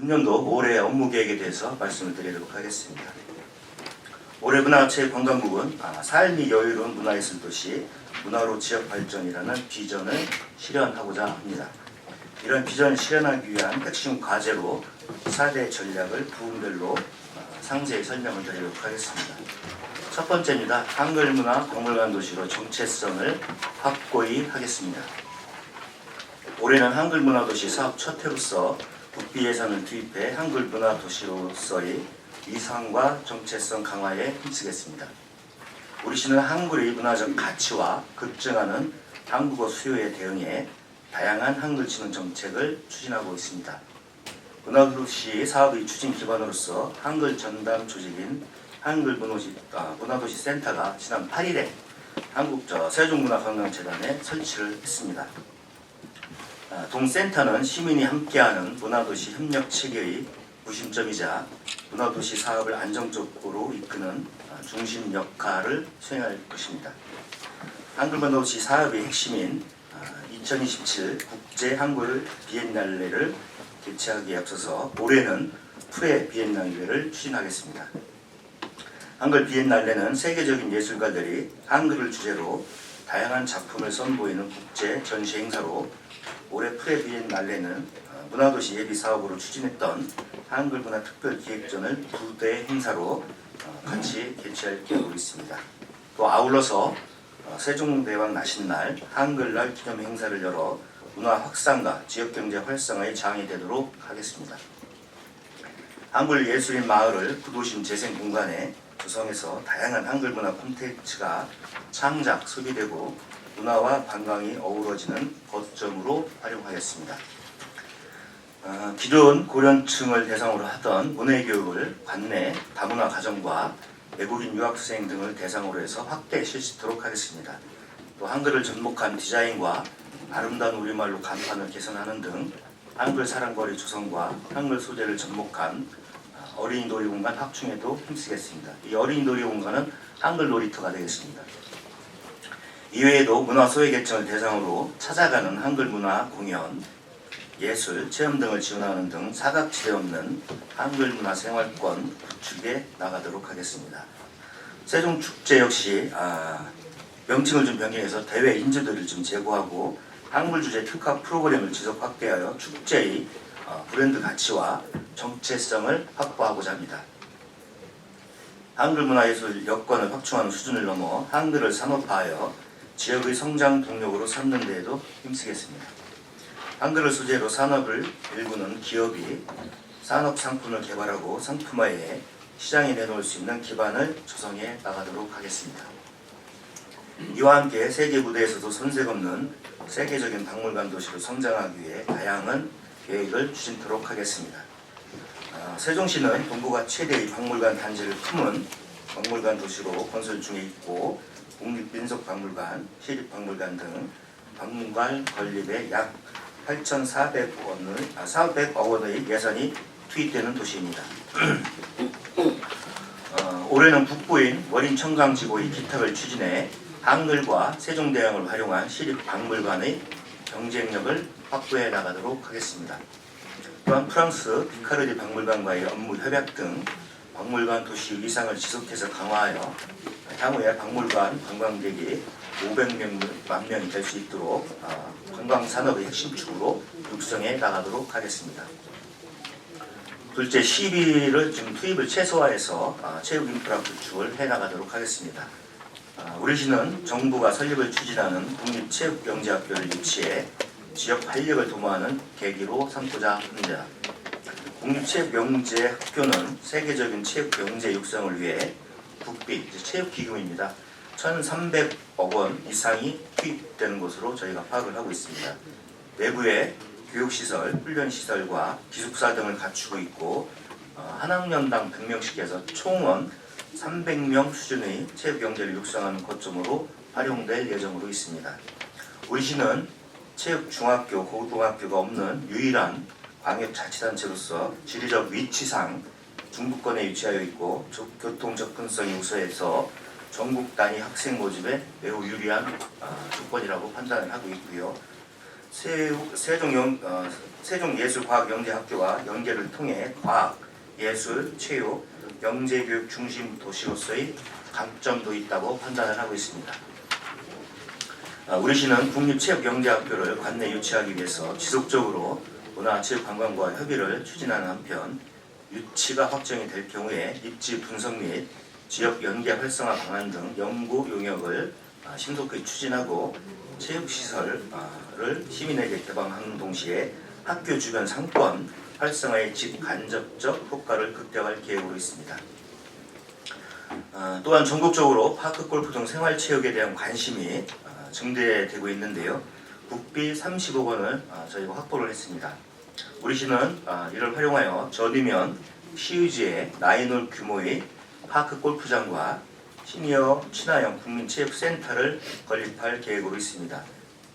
금년도 올해 업무 계획에 대해서 말씀을 드리도록 하겠습니다. 올해 문화체육관광국은 아, 삶이 여유로운 문화예술 도시 문화로 지역 발전이라는 비전을 실현하고자 합니다. 이런 비전을 실현하기 위한 핵심 과제로 4대 전략을 부분별로 어, 상세히 설명을 드리도록 하겠습니다. 첫 번째입니다. 한글 문화 박물관 도시로 정체성을 확고히 하겠습니다. 올해는 한글 문화 도시 사업 첫 해로서 국비 예산을 투입해 한글 문화 도시로서의 위상과 정체성 강화에 힘쓰겠습니다. 우리 시는 한글의 문화적 가치와 급증하는 한국어 수요에 대응해 다양한 한글 지능 정책을 추진하고 있습니다. 문화도시 사업의 추진 기반으로서 한글 전담 조직인 한글 문화도시, 아, 문화도시 센터가 지난 8일에 한국 저 세종문화관광재단에 설치를 했습니다. 아, 동센터는 시민이 함께하는 문화도시 협력 체계의 구심점이자 문화도시 사업을 안정적으로 이끄는 아, 중심 역할을 수행할 것입니다. 한글문화도시 사업의 핵심인 2027 국제 한글 비엔날레를 개최하기에 앞서서 올해는 프레 비엔날레를 추진하겠습니다. 한글 비엔날레는 세계적인 예술가들이 한글을 주제로 다양한 작품을 선보이는 국제 전시 행사로 올해 프레 비엔 날레는 어, 문화도시 예비 사업으로 추진했던 한글 문화 특별 기획전을 부대 행사로 어, 같이 개최할 계획으로 있습니다. 또 아울러서 어, 세종대왕 나신 날 한글날 기념 행사를 열어 문화 확산과 지역경제 활성화에 장이 되도록 하겠습니다. 한글 예술인 마을을 구도심 재생 공간에 구성해서 다양한 한글 문화 콘텐츠가 창작, 소비되고 문화와 관광이 어우러지는 거점으로 활용하겠습니다. 어, 기존 고령층을 대상으로 하던 문해 교육을 관내 다문화 가정과 외국인 유학생 등을 대상으로 해서 확대 실시도록 하겠습니다. 또 한글을 접목한 디자인과 아름다운 우리말로 간판을 개선하는 등 한글 사랑거리 조성과 한글 소재를 접목한 어린이 놀이공간 확충에도 힘쓰겠습니다. 이 어린이 놀이공간은 한글 놀이터가 되겠습니다. 이외에도 문화 소외 계층을 대상으로 찾아가는 한글 문화 공연, 예술, 체험 등을 지원하는 등 사각지대 없는 한글 문화 생활권 구축에 나가도록 하겠습니다. 세종축제 역시 아, 명칭을 좀 변경해서 대회 인재들을 좀 제고하고 한글 주제 특화 프로그램을 지속 확대하여 축제의 어, 브랜드 가치와 정체성을 확보하고자 합니다. 한글 문화예술 여건을 확충하는 수준을 넘어 한글을 산업화하여 지역의 성장 동력으로 삼는 데에도 힘쓰겠습니다. 한글을 소재로 산업을 일구는 기업이 산업 상품을 개발하고 상품화해 시장에 내놓을 수 있는 기반을 조성해 나가도록 하겠습니다. 이와 함께 세계 무대에서도 손색 없는 세계적인 박물관 도시로 성장하기 위해 다양한 계획을 추진토록 하겠습니다. 어, 세종시는 동부가 최대의 박물관 단지를 품은 박물관 도시로 건설 중에 있고 국립민속박물관, 시립박물관 등 박물관 건립에 약 8,400억 원을 아, 400억 원의 예산이 투입되는 도시입니다. 어, 올해는 북부인 원인 청강 지구의 기탁을 추진해 한글과 세종대왕을 활용한 시립박물관의 경쟁력을 확보해 나가도록 하겠습니다. 또한 프랑스 피카르디 박물관과의 업무 협약 등 박물관 도시 위상을 지속해서 강화하여 향후에 박물관 관광객이 500만 명이 될 수 있도록 어, 관광 산업의 핵심 축으로 육성해 나가도록 하겠습니다. 둘째 시비를 지금 투입을 최소화해서 어, 체육 인프라 구축을 해 나가도록 하겠습니다. 어, 우리 시는 정부가 설립을 추진하는 국립체육경제학교를 유치해 지역 활력을 도모하는 계기로 삼고자 합니다. 국립체육경제학교는 세계적인 체육경제 육성을 위해 국비, 체육기금입니다. 1,300억 원 이상이 투입되는 것으로 저희가 파악을 하고 있습니다. 내부에 교육시설, 훈련시설과 기숙사 등을 갖추고 있고 어, 한 학년당 100명씩 해서 총원 300명 수준의 체육 경제를 육성하는 거점으로 활용될 예정으로 있습니다. 우리 시는 체육 중학교, 고등학교가 없는 유일한 광역자치단체로서 지리적 위치상 중부권에 위치하여 있고 조- 교통 접근성이 우수해서 전국 단위 학생 모집에 매우 유리한 아, 조건이라고 판단을 하고 있고요. 세, 세종 영, 어, 세종예술과학영재학교와 연계를 통해 과학, 예술, 체육, 영재교육 중심 도시로서의 강점도 있다고 판단을 하고 있습니다. 어, 우리 시는 국립체육영재학교를 관내 유치하기 위해서 지속적으로 문화체육관광부와 협의를 추진하는 한편 유치가 확정이 될 경우에 입지 분석 및 지역 연계 활성화 방안 등 연구 용역을 아, 신속히 추진하고 체육시설을 시민에게 개방하는 동시에 학교 주변 상권 활성화의 직간접적 효과를 극대화할 계획으로 있습니다. 아, 또한 전국적으로 파크 골프 등 생활체육에 대한 관심이 아, 증대되고 있는데요. 국비 30억 원을 아, 저희가 확보를 했습니다. 우리 시는 아, 이를 활용하여 저리면 시유지에 나인홀 규모의 파크 골프장과 시니어 친화형 국민 체육센터를 건립할 계획으로 있습니다.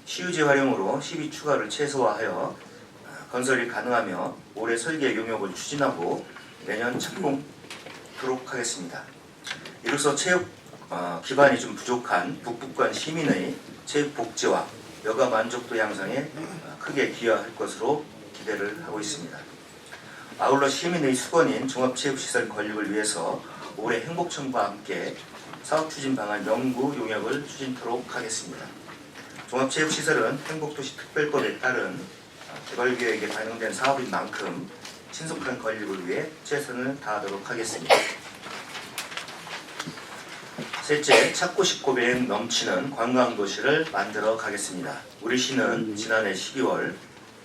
시유지 활용으로 시비 추가를 최소화하여 아, 건설이 가능하며 올해 설계 용역을 추진하고 내년 착공토록 하겠습니다. 이로써 체육 어, 기반이 좀 부족한 북북권 시민의 체육 복지와 여가 만족도 향상에 어, 크게 기여할 것으로 기대를 하고 있습니다. 아울러 시민의 수건인 종합체육시설 건립을 위해서 올해 행복청과 함께 사업 추진 방안 연구 용역을 추진토록 하겠습니다. 종합체육시설은 행복도시 특별법에 따른 어, 개발 계획에 반영된 사업인 만큼 신속한 건립을 위해 최선을 다하도록 하겠습니다. 셋째, 찾고 싶고 매력 넘치는 관광도시를 만들어 가겠습니다. 우리 시는 지난해 12월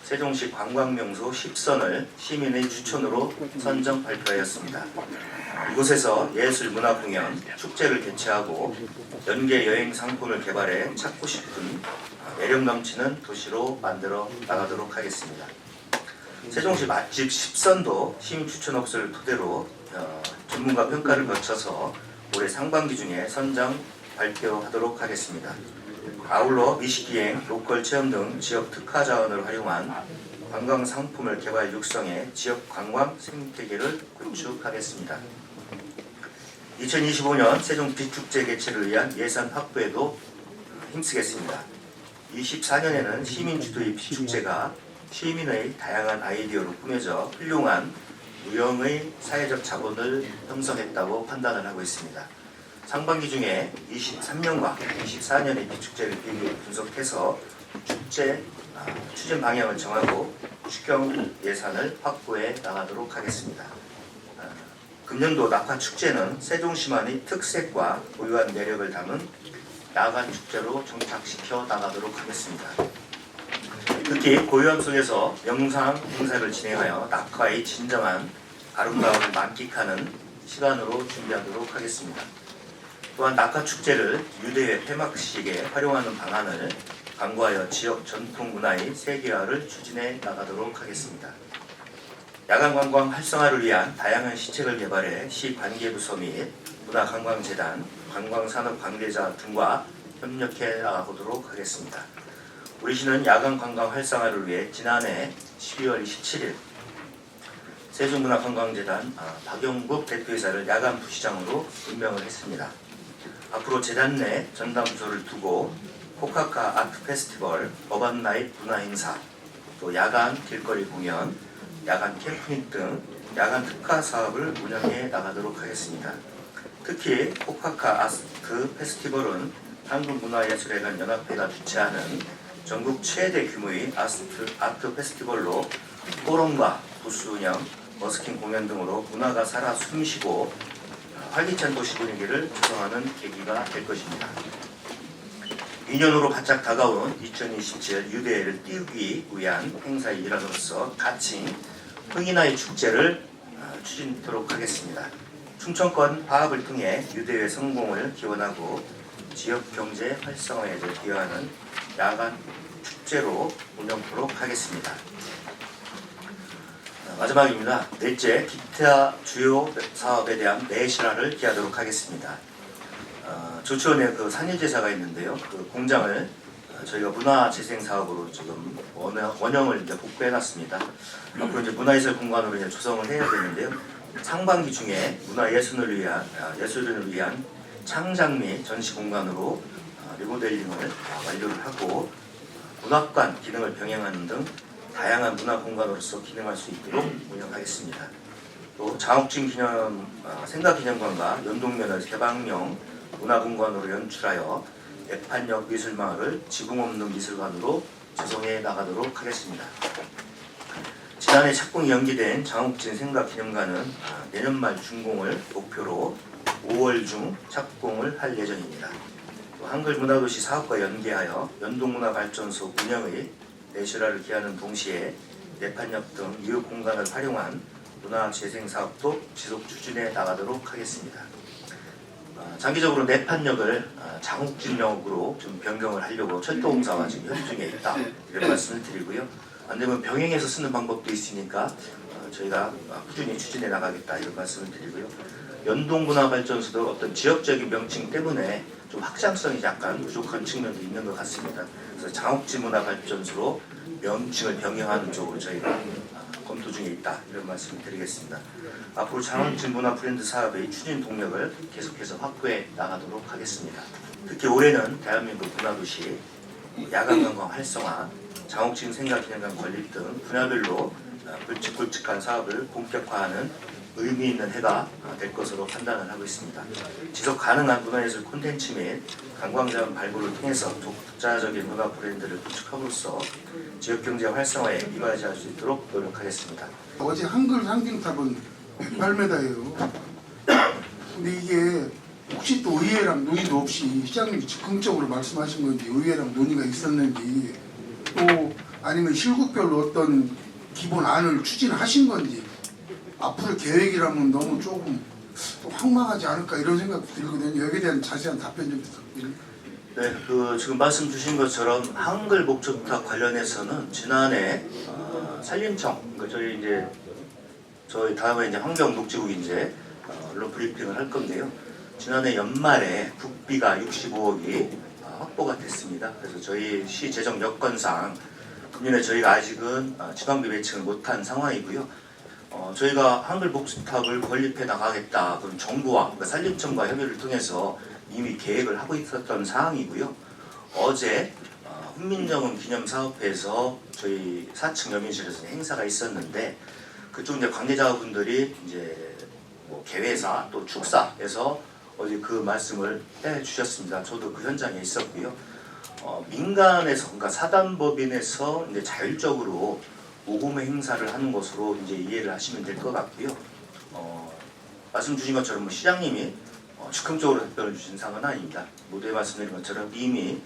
세종시 관광명소 10선을 시민의 추천으로 선정 발표하였습니다. 이곳에서 예술 문화 공연, 축제를 개최하고 연계 여행 상품을 개발해 찾고 싶은 매력 넘치는 도시로 만들어 나가도록 하겠습니다. 세종시 맛집 10선도 시민 추천 업소를 토대로 어, 전문가 평가를 거쳐서 올해 상반기 중에 선정 발표하도록 하겠습니다. 아울러 미식기행, 로컬 체험 등 지역 특화 자원을 활용한 관광 상품을 개발 육성해 지역 관광 생태계를 구축하겠습니다. 2025년 세종 비축제 개최를 위한 예산 확보에도 힘쓰겠습니다. 24년에는 시민 주도의 비축제가 시민의 다양한 아이디어로 꾸며져 훌륭한 무형의 사회적 자본을 형성했다고 판단을 하고 있습니다. 상반기 중에 23년과 24년의 비축제를 비교해 분석해서 축제 아, 추진 방향을 정하고 추경 예산을 확보해 나가도록 하겠습니다. 아, 금년도 낙화 축제는 세종시만의 특색과 고유한 매력을 담은 야간 축제로 정착시켜 나가도록 하겠습니다. 특히 고요함 속에서 명상 행사를 진행하여 낙화의 진정한 아름다움을 만끽하는 시간으로 준비하도록 하겠습니다. 또한 낙화 축제를 유대회 폐막식에 활용하는 방안을 강구하여 지역 전통 문화의 세계화를 추진해 나가도록 하겠습니다. 야간 관광 활성화를 위한 다양한 시책을 개발해 시 관계부서 및 문화관광재단, 관광산업 관계자 등과 협력해 나가보도록 하겠습니다. 우리 시는 야간 관광 활성화를 위해 지난해 12월 27일 세종문화관광재단 아, 박영국 대표이사를 야간 부시장으로 임명을 했습니다. 앞으로 재단 내 전담부서를 두고 코카카 아트 페스티벌, 어반 나잇 문화 행사, 또 야간 길거리 공연, 야간 캠핑 등 야간 특화 사업을 운영해 나가도록 하겠습니다. 특히 코카카 아트 페스티벌은 한국문화예술회관 연합회가 주최하는 전국 최대 규모의 아트, 아트 페스티벌로 포럼과 부스 운영, 버스킹 공연 등으로 문화가 살아 숨쉬고 활기찬 도시 분위기를 조성하는 계기가 될 것입니다. 2년으로 바짝 다가온 2027 유대회를 띄우기 위한 행사의 일환으로서 가칭 흥인아의 축제를 어, 추진토록 하겠습니다. 충청권 파업을 통해 유대회 성공을 기원하고 지역 경제 활성화에 기여하는 야간 축제로 운영토록 하겠습니다. 어, 마지막입니다. 넷째, 기타 주요 사업에 대한 내실화를 기하도록 하겠습니다. 어, 조치원에 그 산일제사가 있는데요. 그 공장을 어, 저희가 문화재생 사업으로 지금 원형, 원형을 이제 복구해놨습니다. 앞으로 이제 문화예술 공간으로 이제 조성을 해야 되는데요. 상반기 중에 문화예술을 위한 아, 예술을 위한 창작 및 전시 공간으로 어, 리모델링을 완료를 하고 문학관 기능을 병행하는 등 다양한 문화 공간으로서 기능할 수 있도록 운영하겠습니다. 또 장옥진 기념 어, 생각 기념관과 연동면을 개방형 문화공간으로 연출하여 애판역 미술마을을 지붕 없는 미술관으로 조성해 나가도록 하겠습니다. 지난해 착공이 연기된 장욱진 생각기념관은 아, 내년 말 준공을 목표로 5월 중 착공을 할 예정입니다. 또 한글문화도시 사업과 연계하여 연동문화발전소 운영의 내실화를 기하는 동시에 내판역 등 이웃 공간을 활용한 문화재생 사업도 지속 추진해 나가도록 하겠습니다. 아, 장기적으로 내판역을 아, 장욱진역으로 좀 변경을 하려고 철도공사와 지금 협의 중에 있다 이런 말씀을 드리고요. 안 되면 병행해서 쓰는 방법도 있으니까 어, 저희가 아, 꾸준히 추진해 나가겠다 이런 말씀을 드리고요. 연동문화발전소도 어떤 지역적인 명칭 때문에 좀 확장성이 약간 부족한 측면도 있는 것 같습니다. 그래서 장욱진 문화발전소로 명칭을 변경하는 쪽으로 저희가 아, 검토 중에 있다 이런 말씀을 드리겠습니다. 앞으로 장욱진 문화 브랜드 사업의 추진 동력을 계속해서 확보해 나가도록 하겠습니다. 특히 올해는 대한민국 문화도시 야간 관광 활성화, 장옥진 생각기념관 건립 등 분야별로 어, 굵직굵직한 사업을 본격화하는 의미 있는 해가 어, 될 것으로 판단을 하고 있습니다. 지속 가능한 문화예술 콘텐츠 및 관광자원 발굴을 통해서 독자적인 문화 브랜드를 구축함으로써 지역 경제 활성화에 이바지할 수 있도록 노력하겠습니다. 어제 한글 상징탑은 108m예요. 근데 이게 혹시 또 의회랑 논의도 없이 시장님이 즉흥적으로 말씀하신 건지 의회랑 논의가 있었는지 또 아니면 실국별로 어떤 기본 안을 추진하신 건지 앞으로 계획이라면 너무 조금 또 황망하지 않을까 이런 생각도 들거든요. 여기에 대한 자세한 답변 좀 부탁드립니다. 네, 그 지금 말씀 주신 것처럼 한글 목적탑 관련해서는 지난해 어, 산림청, 그 저희 이제 저희 다음에 이제 환경 녹지국 이제 어, 언론 브리핑을 할 건데요. 지난해 연말에 국비가 65억이 어, 확보가 됐습니다. 그래서 저희 시 재정 여건상 금년에 저희가 아직은 어, 지방비 매칭을 못한 상황이고요. 어, 저희가 한글 목탑을 건립해 나가겠다. 그럼 정부와 그러니까 산림청과 협의를 통해서 이미 계획을 하고 있었던 사항이고요. 어제 어, 훈민정음 기념사업회에서 저희 4층 여민실에서 행사가 있었는데 그쪽 이제 관계자분들이 이제 뭐 개회사 또 축사에서 어제 그 말씀을 해 주셨습니다. 저도 그 현장에 있었고요. 어, 민간에서 그러니까 사단법인에서 이제 자율적으로 모금의 행사를 하는 것으로 이제 이해를 하시면 될 것 같고요. 어, 말씀 주신 것처럼 뭐 시장님이 어, 즉흥적으로 답변을 주신 사항은 아닙니다. 모두에 말씀드린 것처럼 이미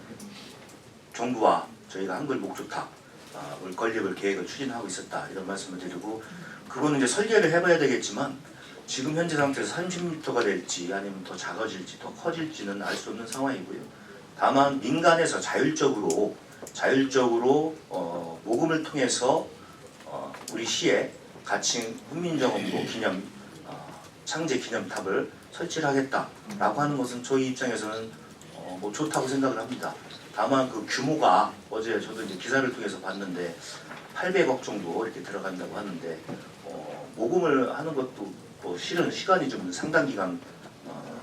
정부와 저희가 한글 목조탑 어, 을 건립을 계획을 추진하고 있었다 이런 말씀을 드리고 그거는 이제 설계를 해봐야 되겠지만 지금 현재 상태에서 30m가 될지 아니면 더 작아질지 더 커질지는 알 수 없는 상황이고요. 다만 민간에서 자율적으로 자율적으로 어, 모금을 통해서 어, 우리 시에 가칭 훈민정음도 기념 어, 창제 기념탑을 설치를 하겠다라고 하는 것은 저희 입장에서는 어, 뭐 좋다고 생각을 합니다. 다만 그 규모가 어제 저도 이제 기사를 통해서 봤는데 800억 정도 이렇게 들어간다고 하는데 어, 모금을 하는 것도 뭐 실은 시간이 좀 상당 기간 어,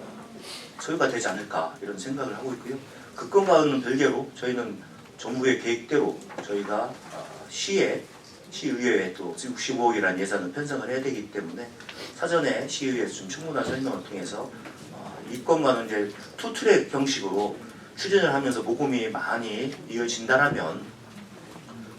소요가 되지 않을까 이런 생각을 하고 있고요. 그 건과는 별개로 저희는 정부의 계획대로 저희가 어, 시에 시의회에 또 65억이라는 예산을 편성을 해야 되기 때문에 사전에 시의회에서 좀 충분한 설명을 통해서 어, 이 건과는 이제 투트랙 형식으로 추진을 하면서 모금이 많이 이어진다라면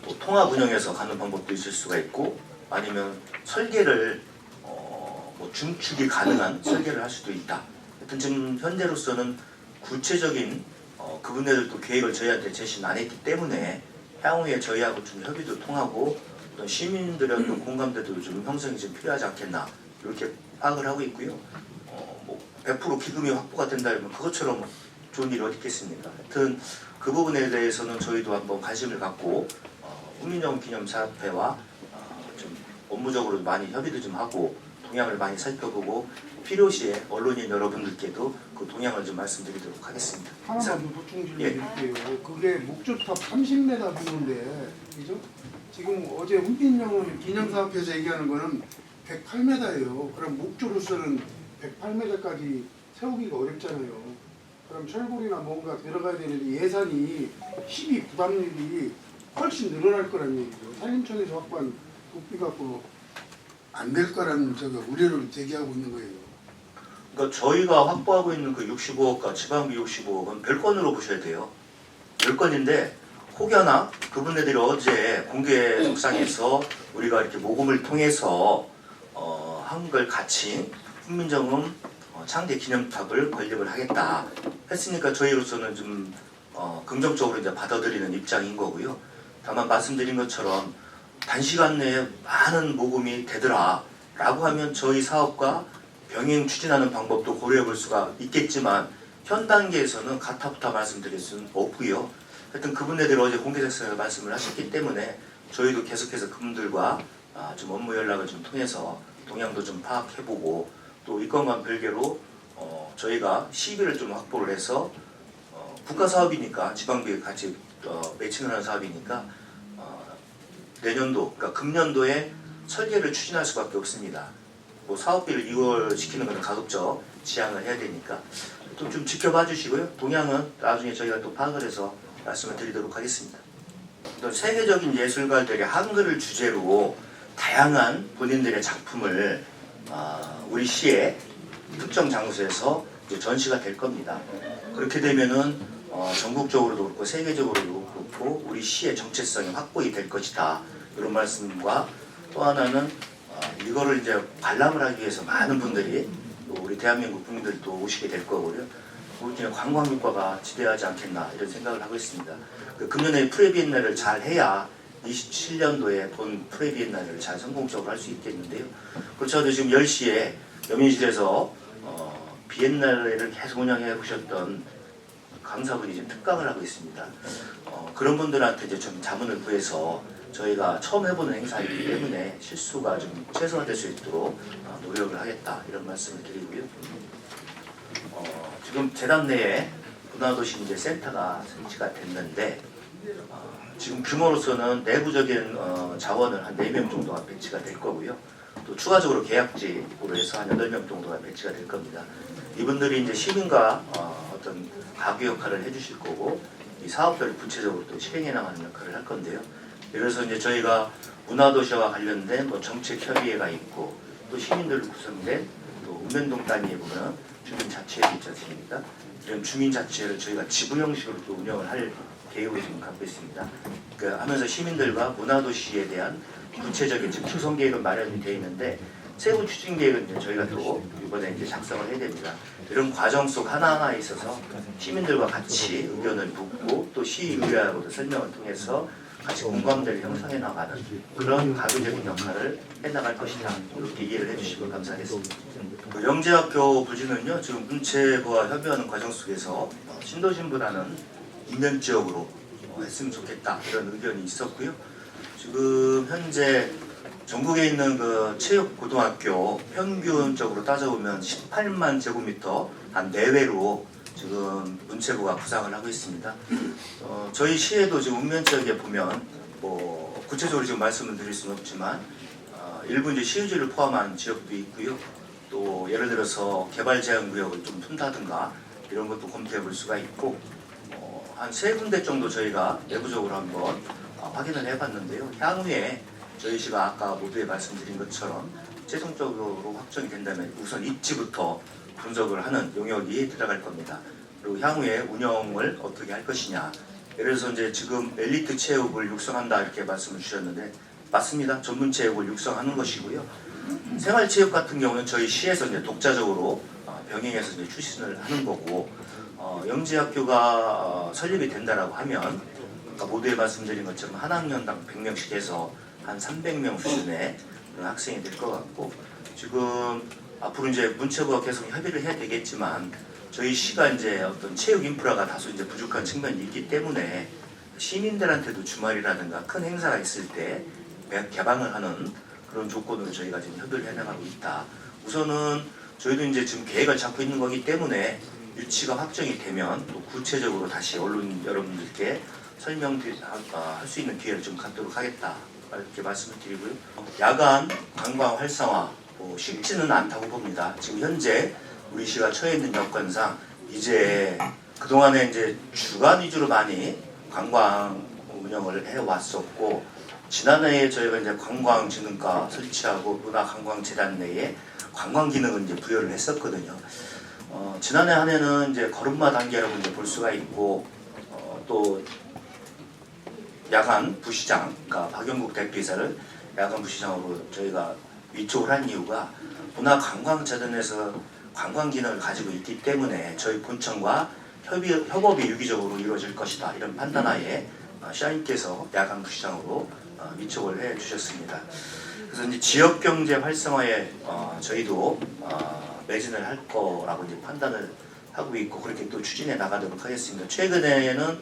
또 통합 운영해서 가는 방법도 있을 수가 있고 아니면 설계를 어, 뭐 중축이 가능한 설계를 할 수도 있다. 하여튼 지금 현재로서는 구체적인 어, 그분들도 계획을 저희한테 제시는 안 했기 때문에 향후에 저희하고 좀 협의도 통하고 어떤 시민들의 어떤 공감대도 좀 형성이 좀 필요하지 않겠나 이렇게 파악을 하고 있고요. 어, 뭐 100% 기금이 확보가 된다면 그것처럼 좋은 일이 어디 있겠습니까? 하여튼 그 부분에 대해서는 저희도 한번 관심을 갖고 어, 훈민정 기념사업회와 어, 좀 업무적으로 많이 협의도 좀 하고 동향을 많이 살펴보고 필요시에 언론인 여러분들께도 그 동향을 좀 말씀드리도록 하겠습니다. 하나만 보충 좀 예. 드릴게요. 그게 목조탑 30m 부분인데, 그죠? 지금 어제 훈민정음 기념사업회에서 얘기하는 거는 108m예요. 그럼 목조로서는 108m까지 세우기가 어렵잖아요. 그럼 철골이나 뭔가 들어가야 되는데 예산이 12 부담률이 훨씬 늘어날 거란 얘기죠. 산림청에서 확보한 국비 갖고 안 될 거라는 저거 우려를 제기하고 있는 거예요. 그러니까 저희가 확보하고 있는 그 65억과 지방비 65억은 별건으로 보셔야 돼요. 별건인데 혹여나 그분들이 어제 공개 석상에서 우리가 이렇게 모금을 통해서 어, 한글 같이 훈민정음 어, 창대 기념탑을 건립을 하겠다 했으니까 저희로서는 좀 어, 긍정적으로 이제 받아들이는 입장인 거고요. 다만 말씀드린 것처럼 단시간 내에 많은 모금이 되더라 라고 하면 저희 사업과 병행 추진하는 방법도 고려해 볼 수가 있겠지만 현 단계에서는 가타부타 말씀드릴 수는 없고요. 하여튼 그분들이 어제 공개적으로 말씀을 하셨기 때문에 저희도 계속해서 그분들과 아, 좀 업무 연락을 좀 통해서 동향도 좀 파악해보고 또 이건과 별개로 어, 저희가 시비를 좀 확보를 해서 어, 국가 사업이니까 지방비 같이 어, 매칭을 하는 사업이니까 어, 내년도 그러니까 금년도에 설계를 추진할 수밖에 없습니다. 뭐 사업비를 이월시키는 것은 가급적 지양을 해야 되니까 또좀 지켜봐 주시고요. 동향은 나중에 저희가 또 파악을 해서 말씀을 드리도록 하겠습니다. 또 세계적인 예술가들이 한글을 주제로 다양한 본인들의 작품을 아, 우리 시의 특정 장소에서 전시가 될 겁니다. 그렇게 되면은 어, 전국적으로도 그렇고 세계적으로도 그렇고 우리 시의 정체성이 확보이 될 것이다. 이런 말씀과 또 하나는 어, 이거를 이제 관람을 하기 위해서 많은 분들이 또 우리 대한민국 국민들도 오시게 될 거고요. 우리 그냥 관광 효과가 지대하지 않겠나 이런 생각을 하고 있습니다. 그 금년에 프레비엔날을 잘 해야 27년도에 본 프레비엔날을 잘 성공적으로 할 수 있겠는데요. 그렇죠. 지금 10시에 여민실에서 어, 비엔날레를 계속 운영해 보셨던 강사분이 지금 특강을 하고 있습니다. 어, 그런 분들한테 이제 좀 자문을 구해서 저희가 처음 해보는 행사이기 때문에 실수가 좀 최소화될 수 있도록 어, 노력을 하겠다 이런 말씀을 드리고요. 어, 지금 재단 내에 문화도시 이제 센터가 설치가 됐는데 어, 지금 규모로서는 내부적인 어, 자원을 한 4명 정도가 배치가 될 거고요. 또 추가적으로 계약직으로 해서 한 8명 정도가 배치가 될 겁니다. 이분들이 이제 시민과 어, 어떤 가구 역할을 해주실 거고 이 사업들을 구체적으로 또 실행해 나가는 역할을 할 건데요. 그래서 이제 저희가 문화도시와 관련된 뭐 정책 협의회가 있고 또 시민들로 구성된 또 읍면동 단위에 보면 주민자치회도 있지 않습니까? 이런 주민자치회를 저희가 지부 형식으로 또 운영을 할 계획을 지금 갖고 있습니다. 그 하면서 시민들과 문화도시에 대한 구체적인 지금 구성 계획은 마련이 되어 있는데 세부 추진 계획은 이제 저희가 또 이번에 이제 작성을 해야 됩니다. 이런 과정 속 하나하나에 있어서 시민들과 같이 의견을 묻고 또 시의회하고도 설명을 통해서 같이 공감대를 형성해 나가는 그런 가교적인 역할을 해 나갈 것이다 이렇게 이해를 해주시면 감사하겠습니다. 그 영재학교 부지는요 지금 문체부와 협의하는 과정 속에서 어, 신도시보다는 인면 지역으로 어, 했으면 좋겠다 이런 의견이 있었고요. 지금 현재 전국에 있는 그 체육 고등학교 평균적으로 따져보면 18만 제곱미터 한 내외로 지금 문체부가 구상을 하고 있습니다. 어, 저희 시에도 지금 읍면 지역에 보면 뭐 구체적으로 지금 말씀을 드릴 수는 없지만 어, 일부 이제 시유지를 포함한 지역도 있고요. 또 예를 들어서 개발 제한 구역을 좀 푼다든가 이런 것도 검토해 볼 수가 있고 어, 한세 군데 정도 저희가 내부적으로 한번 어, 확인을 해봤는데요. 향후에 저희 시가 아까 모두에 말씀드린 것처럼 최종적으로 확정이 된다면 우선 입지부터 분석을 하는 용역이 들어갈 겁니다. 그리고 향후에 운영을 어떻게 할 것이냐. 예를 들어서 이제 지금 엘리트 체육을 육성한다 이렇게 말씀을 주셨는데 맞습니다. 전문 체육을 육성하는 것이고요. 생활 체육 같은 경우는 저희 시에서 이제 독자적으로 어, 병행해서 이제 추진을 하는 거고 어, 영재학교가 어, 설립이 된다라고 하면 아까 모두에 말씀드린 것처럼 한 학년당 100명씩 해서 한 300명 수준의 학생이 될 것 같고 지금 앞으로 이제 문체부가 계속 협의를 해야 되겠지만 저희 시가 이제 어떤 체육 인프라가 다소 이제 부족한 측면이 있기 때문에 시민들한테도 주말이라든가 큰 행사가 있을 때 개- 개방을 하는 그런 조건으로 저희가 지금 협의를 해나가고 있다. 우선은 저희도 이제 지금 계획을 잡고 있는 거기 때문에 유치가 확정이 되면 또 구체적으로 다시 언론 여러분들께 설명할 수 있는 기회를 좀 갖도록 하겠다. 이렇게 말씀을 드리고요. 야간 관광 활성화 뭐 쉽지는 않다고 봅니다. 지금 현재 우리 시가 처해 있는 여건상 이제 그동안에 이제 주간 위주로 많이 관광 운영을 해 왔었고 지난해에 저희가 이제 관광진흥과 설치하고 문화관광재단 내에 관광 기능을 이제 부여를 했었거든요. 어, 지난해 한 해는 이제 걸음마 단계라고 이제 볼 수가 있고 어, 또 야간 부시장, 그러니까 박영국 대표이사를 야간 부시장으로 저희가 위촉을 한 이유가 문화관광재단에서 관광 기능을 가지고 있기 때문에 저희 본청과 협의, 협업이 유기적으로 이루어질 것이다 이런 판단하에 어, 시장님께서 야간 부시장으로 어, 위촉을 해 주셨습니다. 그래서 이제 지역 경제 활성화에 어, 저희도 어, 매진을 할 거라고 이제 판단을 하고 있고 그렇게 또 추진해 나가도록 하겠습니다. 최근에는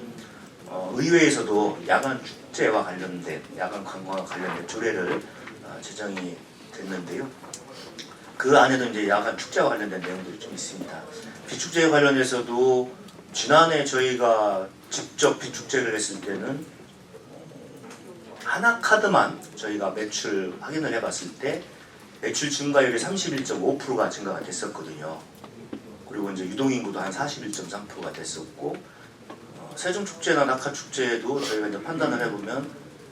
어, 의회에서도 야간 축제와 관련된 야간 관광과 관련된 조례를 어, 제정이 됐는데요. 그 안에도 이제 야간 축제와 관련된 내용들이 좀 있습니다. 비축제에 관련해서도 지난해 저희가 직접 비축제를 했을 때는 하나 카드만 저희가 매출 확인을 해봤을 때 매출 증가율이 31.5%가 증가가 됐었거든요. 그리고 이제 유동인구도 한 41.3%가 됐었고 어, 세종축제나 낙하축제도 저희가 이제 판단을 해보면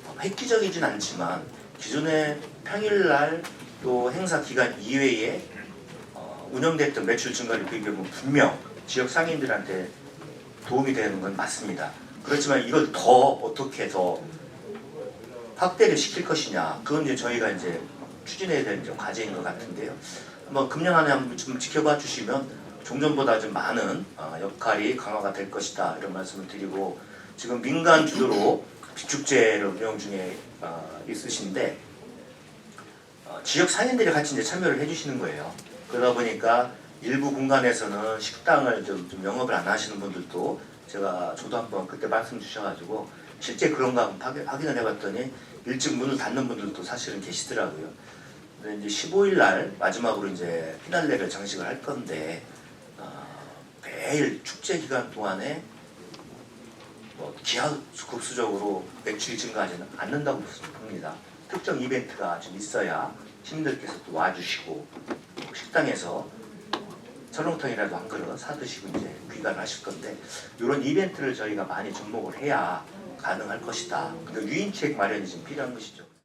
어, 획기적이진 않지만 기존의 평일날 또 행사 기간 이외에 어, 운영됐던 매출 증가를 비교해보면 분명 지역 상인들한테 도움이 되는 건 맞습니다. 그렇지만 이걸 더 어떻게 더 확대를 시킬 것이냐 그건 이제 저희가 이제 추진해야 될 이제 과제인 것 같은데요. 한번 금년 안에 한번 좀 지켜봐 주시면 종전보다 좀 많은 어, 역할이 강화가 될 것이다 이런 말씀을 드리고 지금 민간 주도로 비축제를 운영 중에 어, 있으신데 어, 지역 상인들이 같이 이제 참여를 해주시는 거예요. 그러다 보니까 일부 공간에서는 식당을 좀, 좀 영업을 안 하시는 분들도 제가 저도 한번 그때 말씀 주셔가지고 실제 그런가 확인을 해봤더니 일찍 문을 닫는 분들도 사실은 계시더라고요. 근데 이제 15일 날 마지막으로 이제 피날레를 장식을 할 건데 어, 매일 축제 기간 동안에 뭐 기하급수적으로 매출이 증가하지는 않는다고 봅니다. 특정 이벤트가 좀 있어야 시민들께서 또 와주시고 식당에서 설렁탕이라도 한 그릇 사드시고 이제 귀가를 하실 건데 이런 이벤트를 저희가 많이 접목을 해야 가능할 것이다. 그러니까 유인책 마련이 지금 필요한 것이죠.